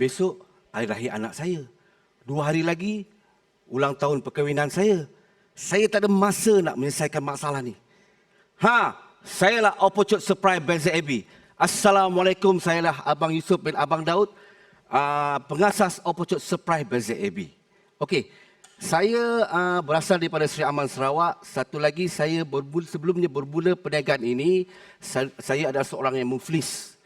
besok hari raya anak saya. Dua hari lagi ulang tahun perkahwinan saya. Saya tak ada masa nak menyelesaikan masalah ni. Ha, saya lah Opportunity Surprise Benz AB. Assalamualaikum, saya lah Abang Yusuf bin Abang Daud, uh, pengasas Opportunity Surprise Benz AB. Okey, saya uh, berasal daripada Sri Aman Sarawak. Satu lagi saya berbula, sebelumnya bermula perniagaan ini, saya, saya adalah seorang yang muflis.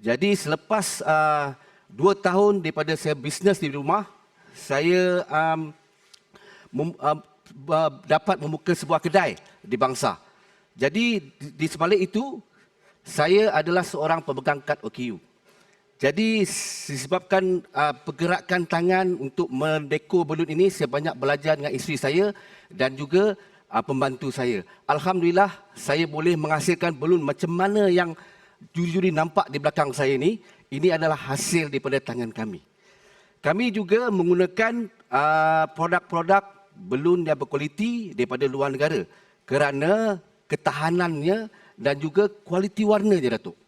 Jadi selepas uh, dua tahun daripada saya bisnes di rumah, saya um, mem, uh, dapat membuka sebuah kedai di bangsa. Jadi di, di sebalik itu, saya adalah seorang pemegang kad OKU. Jadi disebabkan uh, pergerakan tangan untuk mendekor balun ini, saya banyak belajar dengan isteri saya dan juga uh, pembantu saya. Alhamdulillah, saya boleh menghasilkan balun macam mana yang juri-juri nampak di belakang saya ini. Ini adalah hasil daripada tangan kami. Kami juga menggunakan uh, produk-produk balun yang berkualiti daripada luar negara kerana ketahanannya dan juga kualiti warnanya Datuk.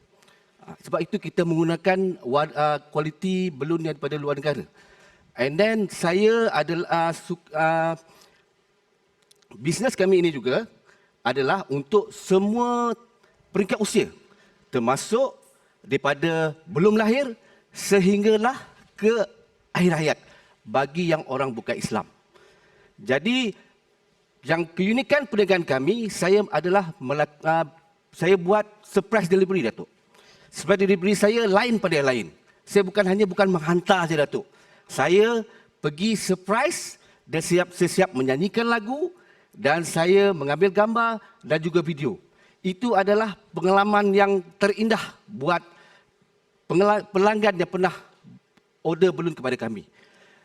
Ah, Sebab itu kita menggunakan ah, kualiti balun yang daripada luar negara. And then saya adalah uh, uh, bisnes kami ini juga adalah untuk semua peringkat usia termasuk daripada belum lahir sehinggalah ke akhir hayat bagi yang orang bukan Islam. Jadi yang keunikan perniagaan kami saya adalah uh, saya buat surprise delivery Datuk. Surprise delivery saya lain pada yang lain. Saya bukan hanya bukan menghantar saja Datuk. Saya pergi surprise dan siap saya siap menyanyikan lagu dan saya mengambil gambar dan juga video. Itu adalah pengalaman yang terindah buat pelanggan yang pernah order belum kepada kami.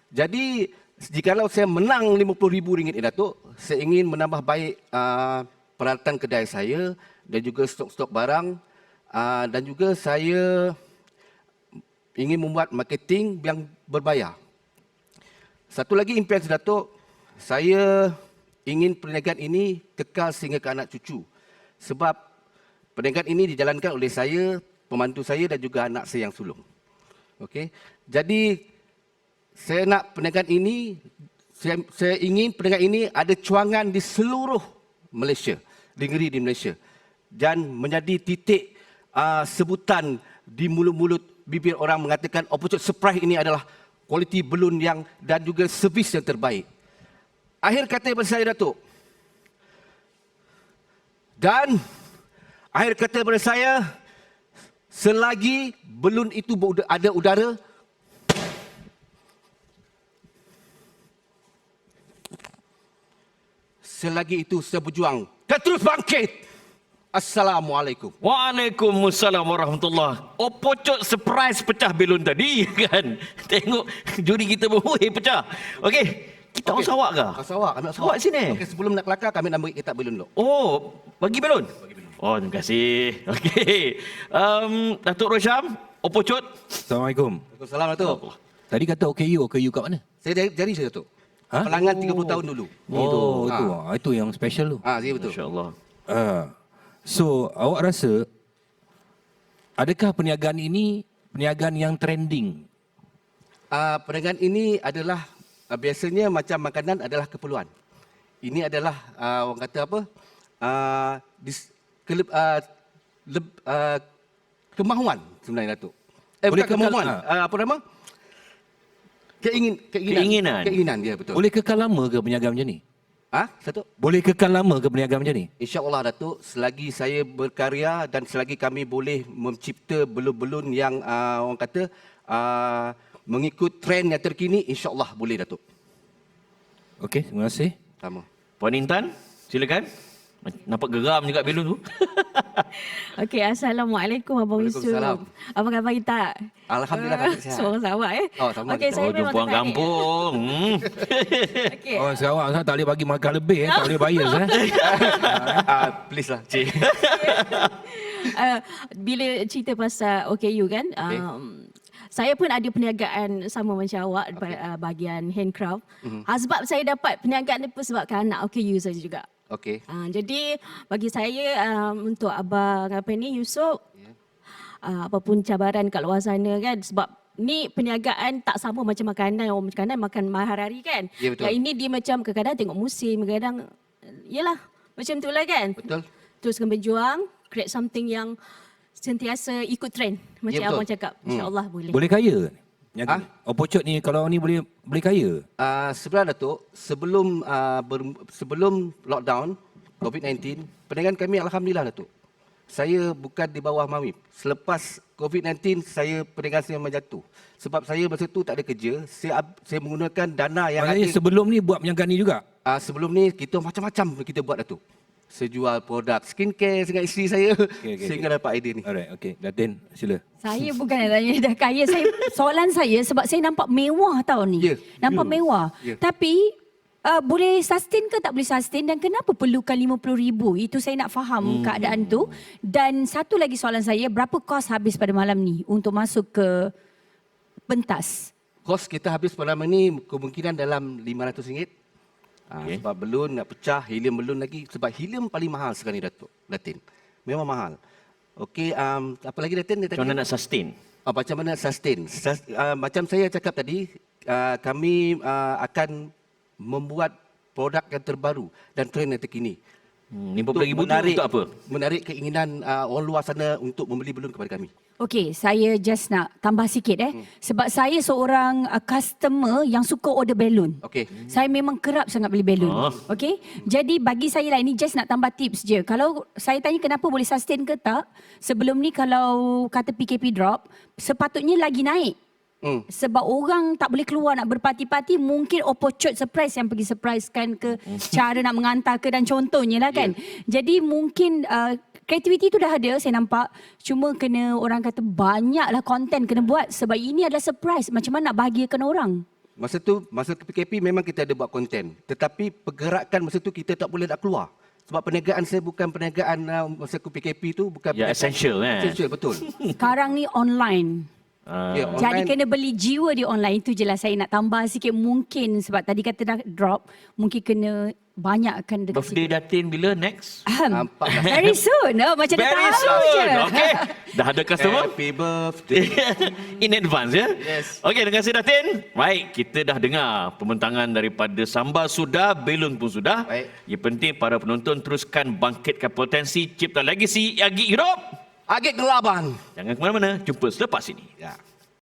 Jadi jikalau saya menang RM50,000 ni Datuk, saya ingin menambah baik uh, peralatan kedai saya dan juga stok-stok barang uh, dan juga saya ingin membuat marketing yang berbayar. Satu lagi impian saya Datuk, saya ingin perniagaan ini kekal sehingga ke anak cucu. Sebab perniagaan ini dijalankan oleh saya, pembantu saya dan juga anak saya yang sulung. Okey. Jadi saya nak perniagaan ini saya, saya ingin perniagaan ini ada cuangan di seluruh Malaysia, negeri di Malaysia dan menjadi titik uh, sebutan di mulut-mulut bibir orang mengatakan opportunity surprise ini adalah kualiti belun yang dan juga servis yang terbaik. Akhir kata daripada saya Datuk. Dan akhir kata daripada saya selagi belun itu ada udara selagi itu saya berjuang dan terus bangkit. Assalamualaikum. Waalaikumsalam warahmatullahi Opocot surprise pecah belon tadi kan. Tengok juri kita pun pecah. Okey, kita orang Sarawak ke? Ah, Sarawak, anak Sarawak sini. Okey, sebelum nak kelakar kami nak bagi kitab belun dulu. Oh, bagi belon. Oh, terima kasih. Okey. Um, Datuk Rosham, Opocot. Assalamualaikum. Waalaikumsalam Datuk. Tadi kata OKU, OKU kat mana? Saya jadi, jadi saya Datuk. Ha? Pelanggan 30 tahun dulu. Oh, itu. Ah. itu yang special tu. Ah, saya betul. Masya-Allah. Ah. So, awak rasa adakah perniagaan ini perniagaan yang trending? Uh, perniagaan ini adalah uh, biasanya macam makanan adalah keperluan. Ini adalah uh, orang kata apa? Uh, dis, kelep, uh, leb, uh, kemahuan sebenarnya Datuk. Eh Boleh bukan kekal- kemahuan. ah. Uh, apa nama? Keingin, keinginan. Keinginan. Keinginan dia betul. Boleh kekal lama ke perniagaan macam ni? Ah, Datuk? Boleh kekal lama ke perniagaan macam ni? InsyaAllah Datuk, selagi saya berkarya dan selagi kami boleh mencipta belun-belun yang uh, orang kata uh, mengikut trend yang terkini, insyaAllah boleh Datuk. Okey, terima kasih. Sama. Puan Intan, silakan. Nampak geram juga belon tu. Okey, Assalamualaikum Abang Yusuf. Waalaikumsalam. Apa khabar kita? Alhamdulillah kami sihat. Seorang Sarawak eh. Oh, sama Okey, saya Oh, memang jumpa orang tertarik. kampung. Hmm. Okey. Oh, Sarawak sana tak boleh bagi makan lebih eh, tak boleh bias eh. Ah, please lah, Cik. Uh, bila cerita pasal OKU kan, um, saya pun ada perniagaan sama macam awak okay. uh, bahagian handcraft. Mm-hmm. sebab saya dapat perniagaan ni pun sebabkan anak OKU saya juga. Okey. Uh, jadi bagi saya um, untuk abang apa ni Yusof Ya. uh, apapun cabaran kat luar sana kan sebab ni perniagaan tak sama macam makanan. Orang makanan makan hari-hari kan. Ya, betul. Yang ini dia macam kadang-kadang tengok musim, kadang yalah macam tu lah kan. Betul. Teruskan berjuang, create something yang sentiasa ikut trend. Macam Ya, betul. abang cakap. InsyaAllah boleh. Boleh kaya? Niaga Ha? ni? Opocot ni kalau ni boleh boleh kaya. Uh, sebenarnya Datuk, sebelum uh, ber, sebelum lockdown COVID-19, perniagaan kami alhamdulillah Datuk. Saya bukan di bawah Mawib. Selepas COVID-19, saya perniagaan saya memang jatuh. Sebab saya masa tu tak ada kerja, saya saya menggunakan dana yang Maknanya ada. sebelum ni buat perniagaan ni juga. Uh, sebelum ni kita macam-macam kita buat Datuk. Saya jual produk skincare dengan isteri saya Okey, okey, sehingga dapat idea ni. Alright, okey. Datin, sila. Saya bukan nak tanya dah kaya. Saya soalan saya sebab saya nampak mewah tau ni. Ya. Nampak Ya. mewah. Ya. Tapi uh, boleh sustain ke tak boleh sustain dan kenapa perlukan RM50,000? Itu saya nak faham hmm. keadaan tu. Dan satu lagi soalan saya, berapa kos habis pada malam ni untuk masuk ke pentas? Kos kita habis malam ni kemungkinan dalam RM500. Ha, Okey. Sebab belon nak pecah, helium belon lagi. Sebab helium paling mahal sekarang ni Datuk, Datin. Memang mahal. Okey, um, apa lagi Datin? Macam mana nak sustain? Ah, macam mana sustain? Sus, uh, macam saya cakap tadi, uh, kami uh, akan membuat produk yang terbaru dan trend yang terkini. Hmm, RM50,000 tu untuk apa? Menarik keinginan uh, orang luar sana untuk membeli belon kepada kami. Okey, saya just nak tambah sikit eh. Hmm. Sebab saya seorang uh, customer yang suka order balloon. Okey. Saya memang kerap sangat beli balloon. Ah. Okey. Jadi bagi saya lah ini just nak tambah tips je. Kalau saya tanya kenapa boleh sustain ke tak, sebelum ni kalau kata PKP drop, sepatutnya lagi naik. Hmm. Sebab orang tak boleh keluar nak berparti-parti Mungkin opportunity surprise yang pergi surprisekan ke Cara nak mengantar ke dan contohnya lah kan Jadi mungkin uh, Kreativiti tu dah ada saya nampak Cuma kena orang kata banyaklah konten kena buat Sebab ini adalah surprise Macam mana nak bahagiakan orang Masa tu, masa tu PKP memang kita ada buat konten. Tetapi pergerakan masa tu kita tak boleh nak keluar. Sebab perniagaan saya bukan perniagaan uh, masa tu PKP tu bukan Ya, perniagaan- essential, eh? Essential betul. Sekarang ni online Ah, Ya, Jadi kena beli jiwa di online Itu je lah saya nak tambah sikit Mungkin sebab tadi kata dah drop Mungkin kena banyakkan dekat Birthday Datin bila next? Dah. Very soon. Oh, macam dah Very tahu soon. je. Okay. Dah ada customer? Happy birthday. In advance ya. Yes. Okey, terima kasih Datin. Baik, kita dah dengar pembentangan daripada sambal sudah, belon pun sudah. Baik. Yang penting para penonton teruskan bangkitkan potensi cipta legasi Agi Hidup. Agak gelaban. Jangan ke mana-mana. Jumpa selepas ini. Ya.